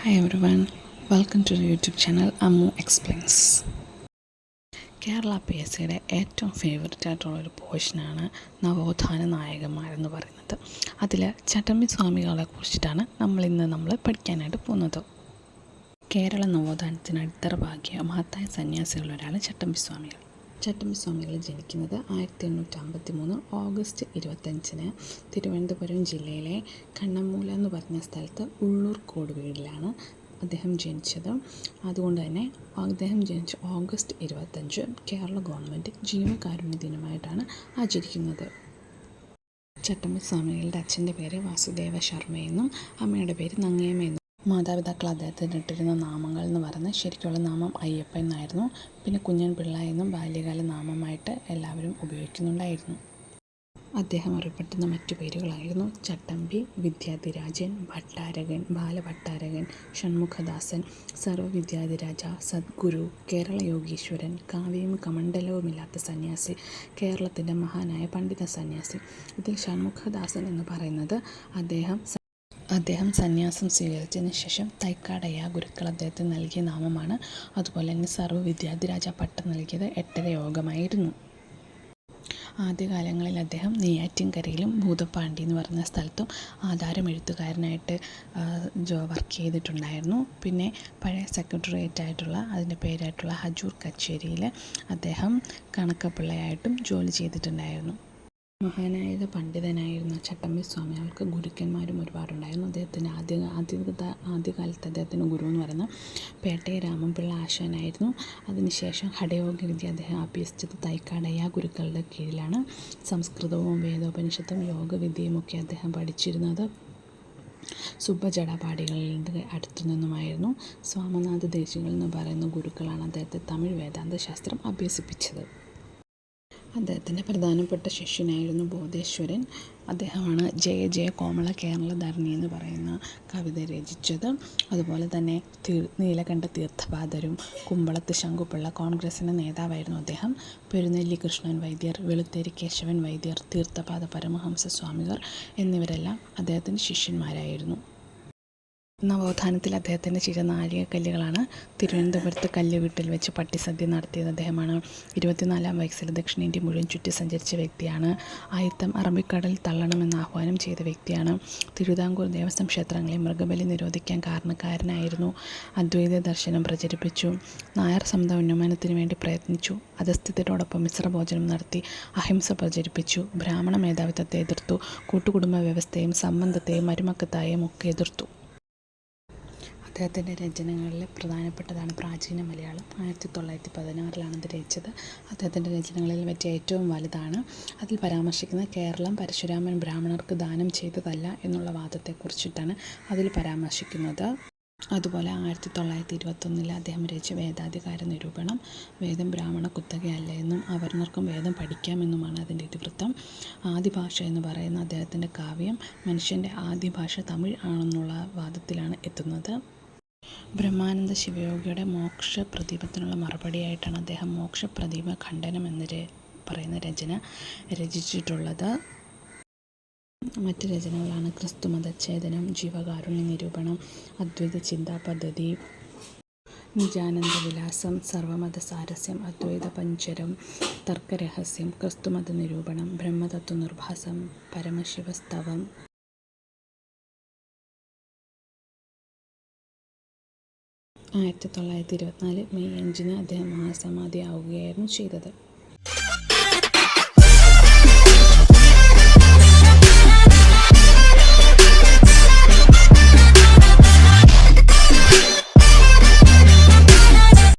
Hi everyone welcome to YouTube channel Ammu explains Kerala P S സിയുടെ ഏറ്റവും favourite ആയിട്ടുള്ളൊരു പോർഷനാണ് നവോത്ഥാന നായകന്മാരെന്ന് പറയുന്നത്. അതിൽ ചട്ടമ്പി സ്വാമികളെ കുറിച്ചിട്ടാണ് നമ്മൾ ഇന്ന് നമ്മൾ പഠിക്കാനായിട്ട് പോകുന്നത്. കേരള നവോത്ഥാനത്തിന് അടിത്തറ പാകിയ മഹത്തായ സന്യാസികളൊരാൾ ചട്ടമ്പി സ്വാമികൾ. ചട്ടമ്പി സ്വാമികൾ ജനിക്കുന്നത് ആയിരത്തി എണ്ണൂറ്റി അമ്പത്തി മൂന്ന് ഓഗസ്റ്റ് ഇരുപത്തഞ്ചിന് തിരുവനന്തപുരം ജില്ലയിലെ കണ്ണമൂല എന്ന് പറഞ്ഞ സ്ഥലത്ത് ഉള്ളൂർ കോട് വീടിലാണ് അദ്ദേഹം ജനിച്ചത്. അതുകൊണ്ട് തന്നെ അദ്ദേഹം ജനിച്ച ഓഗസ്റ്റ് ഇരുപത്തഞ്ച് കേരള ഗവൺമെന്റ് ജീവകാരുണ്യ ദിനമായിട്ടാണ് ആചരിക്കുന്നത്. ചട്ടമ്പി സ്വാമികളുടെ അച്ഛന്റെ പേര് വാസുദേവ ശർമ്മയെന്നും അമ്മയുടെ പേര് എന്നും മാതാപിതാക്കൾ അദ്ദേഹത്തിന് ഇട്ടിരുന്ന നാമങ്ങൾ എന്ന് പറയുന്നത് ശരിക്കുള്ള നാമം അയ്യപ്പൻ എന്നായിരുന്നു. പിന്നെ കുഞ്ഞൻ പിള്ള എന്നും ബാല്യകാല നാമമായിട്ട് എല്ലാവരും ഉപയോഗിക്കുന്നുണ്ടായിരുന്നു. അദ്ദേഹം അറിയപ്പെട്ടിരുന്ന മറ്റു പേരുകളായിരുന്നു ചട്ടമ്പി വിദ്യാധിരാജൻ ഭട്ടാരകൻ ബാലഭട്ടാരകൻ ഷൺമുഖദാസൻ സർവവിദ്യാധിരാജ സദ്ഗുരു കേരള യോഗീശ്വരൻ കാവ്യവും കമണ്ഡലവുമില്ലാത്ത സന്യാസി കേരളത്തിന്റെ മഹാനായ പണ്ഡിത സന്യാസി. ഇതിൽ ഷൺമുഖദാസൻ എന്ന് പറയുന്നത് അദ്ദേഹം അദ്ദേഹം സന്യാസം സ്വീകരിച്ചതിന് ശേഷം തൈക്കാടയ ഗുരുക്കൾ അദ്ദേഹത്തിന് നൽകിയ നാമമാണ്. അതുപോലെ തന്നെ സർവ വിദ്യാധിരാജ പട്ടം നൽകിയത് എട്ടര യോഗമായിരുന്നു. ആദ്യകാലങ്ങളിൽ അദ്ദേഹം നെയ്യാറ്റിൻകരയിലും ഭൂതപ്പാണ്ടി എന്ന് പറയുന്ന സ്ഥലത്തും ആധാരം എഴുത്തുകാരനായിട്ട് ജോ വർക്ക് ചെയ്തിട്ടുണ്ടായിരുന്നു. പിന്നെ പഴയ സെക്രട്ടേറിയറ്റ് ആയിട്ടുള്ള അതിന്റെ പേരായിട്ടുള്ള ഹജൂർ കച്ചേരിയിൽ അദ്ദേഹം കണക്കപ്പിള്ളയായിട്ടും ജോലി ചെയ്തിട്ടുണ്ടായിരുന്നു. മഹാനായ പണ്ഡിതനായിരുന്ന ചട്ടമ്പി സ്വാമി. സ്വാമികൾക്ക് ഗുരുക്കന്മാരും ഒരുപാടുണ്ടായിരുന്നു. അദ്ദേഹത്തിന് ആദ്യ ആദ്യ ആദ്യകാലത്ത് അദ്ദേഹത്തിന് ഗുരു എന്ന് പറയുന്നത് പേട്ടയ രാമൻപിള്ള ആശാനായിരുന്നു. അതിനുശേഷം ഹഠയോഗ വിദ്യ അദ്ദേഹം അഭ്യസിച്ചത് തൈക്കാടയ ഗുരുക്കളുടെ കീഴിലാണ്. സംസ്കൃതവും വേദോപനിഷത്തും യോഗവിദ്യയുമൊക്കെ അദ്ദേഹം പഠിച്ചിരുന്നത് സുബ്ബജടാപാടികളുടെ അടുത്തു നിന്നുമായിരുന്നു. സ്വാമനാഥ ദേശികൾ എന്ന് പറയുന്ന ഗുരുക്കളാണ് അദ്ദേഹത്തെ തമിഴ് വേദാന്ത ശാസ്ത്രം അഭ്യസിപ്പിച്ചത്. അദ്ദേഹത്തിന്റെ പ്രധാനപ്പെട്ട ശിഷ്യനായിരുന്നു ബോധേശ്വരൻ. അദ്ദേഹമാണ് ജയ ജയ കോമള കേരള ധർണി എന്ന് പറയുന്ന കവിത രചിച്ചത്. അതുപോലെ തന്നെ തീർ നീലകണ്ഠ തീർത്ഥപാദരും കുമ്പളത്ത് ശങ്കുപിള്ള കോൺഗ്രസിന്റെ നേതാവായിരുന്നു അദ്ദേഹം. പെരുനെല്ലി കൃഷ്ണൻ വൈദ്യർ വെളുത്തേരി കേശവൻ വൈദ്യർ തീർത്ഥപാദ പരമഹംസ സ്വാമികൾ എന്നിവരെല്ലാം അദ്ദേഹത്തിന്റെ ശിഷ്യന്മാരായിരുന്നു. നവോത്ഥാനത്തിൽ അദ്ദേഹത്തിന്റെ ചില നാഴികക്കല്ലുകളാണ് തിരുവനന്തപുരത്ത് കല്ലുവീട്ടിൽ വെച്ച് പട്ടിസദ്യ നടത്തിയത്. അദ്ദേഹമാണ് ഇരുപത്തിനാലാം വയസ്സിൽ ദക്ഷിണേന്ത്യ മുഴുവൻ ചുറ്റി സഞ്ചരിച്ച വ്യക്തിയാണ്. ആയിത്തം അറബിക്കടൽ തള്ളണമെന്ന് ആഹ്വാനം ചെയ്ത വ്യക്തിയാണ്. തിരുവിതാംകൂർ ദേവസ്വം ക്ഷേത്രങ്ങളെ മൃഗബലി നിരോധിക്കാൻ കാരണക്കാരനായിരുന്നു. അദ്വൈത ദർശനം പ്രചരിപ്പിച്ചു. നായർ സമുദായ ഉന്നമനത്തിന് വേണ്ടി പ്രയത്നിച്ചു. അധസ്ഥിതരോടൊപ്പം മിശ്രഭോജനം നടത്തി അഹിംസ പ്രചരിപ്പിച്ചു. ബ്രാഹ്മണ മേധാവിത്വത്തെ എതിർത്തു. കൂട്ടുകുടുംബ വ്യവസ്ഥയും സംബന്ധത്തെയും മരുമക്കത്തായും ഒക്കെ എതിർത്തു. അദ്ദേഹത്തിന്റെ രചനകളിൽ പ്രധാനപ്പെട്ടതാണ് പ്രാചീന മലയാളം. ആയിരത്തി തൊള്ളായിരത്തി പതിനാറിലാണ് ഇത് രചിച്ചത്. അദ്ദേഹത്തിന്റെ രചനകളിൽ വെച്ച് ഏറ്റവും വലുതാണ്. അതിൽ പരാമർശിക്കുന്ന കേരളം പരശുരാമൻ ബ്രാഹ്മണർക്ക് ദാനം ചെയ്തതല്ല എന്നുള്ള വാദത്തെക്കുറിച്ചിട്ടാണ് അതിൽ പരാമർശിക്കുന്നത്. അതുപോലെ ആയിരത്തി തൊള്ളായിരത്തി ഇരുപത്തൊന്നിൽ അദ്ദേഹം രചിച്ച വേദാധികാര നിരൂപണം വേദം ബ്രാഹ്മണ കുത്തകയല്ല എന്നും അവർണർക്കും വേദം പഠിക്കാമെന്നുമാണ് അതിന്റെ ഇതിവൃത്തം. ആദിഭാഷ എന്ന് പറയുന്ന അദ്ദേഹത്തിന്റെ കാവ്യം മനുഷ്യന്റെ ആദ്യ ഭാഷ തമിഴ് ആണെന്നുള്ള വാദത്തിലാണ് എത്തുന്നത്. ബ്രഹ്മാനന്ദ ശിവയോഗിയുടെ മോക്ഷ പ്രദീപത്തിനുള്ള മറുപടിയായിട്ടാണ് അദ്ദേഹം മോക്ഷ പ്രദീപ ഖണ്ഡനം എന്ന് പറയുന്ന രചന രചിച്ചിട്ടുള്ളത്. മറ്റ് രചനകളാണ് ക്രിസ്തുമതച്ഛേദനം ജീവകാരുണ്യ നിരൂപണം അദ്വൈത ചിന്താ പദ്ധതി നിജാനന്ദ വിലാസം സർവമത സാരസ്യം അദ്വൈത പഞ്ചരം തർക്കരഹസ്യം ക്രിസ്തുമത നിരൂപണം ബ്രഹ്മതത്വ നിർഭാസം പരമശിവസ്തവം ആയിരത്തി തൊള്ളായിരത്തി ഇരുപത്തിനാല് മെയ് അഞ്ചിന് അദ്ദേഹം മഹാസമാധി ആവുകയായിരുന്നു ചെയ്തത്.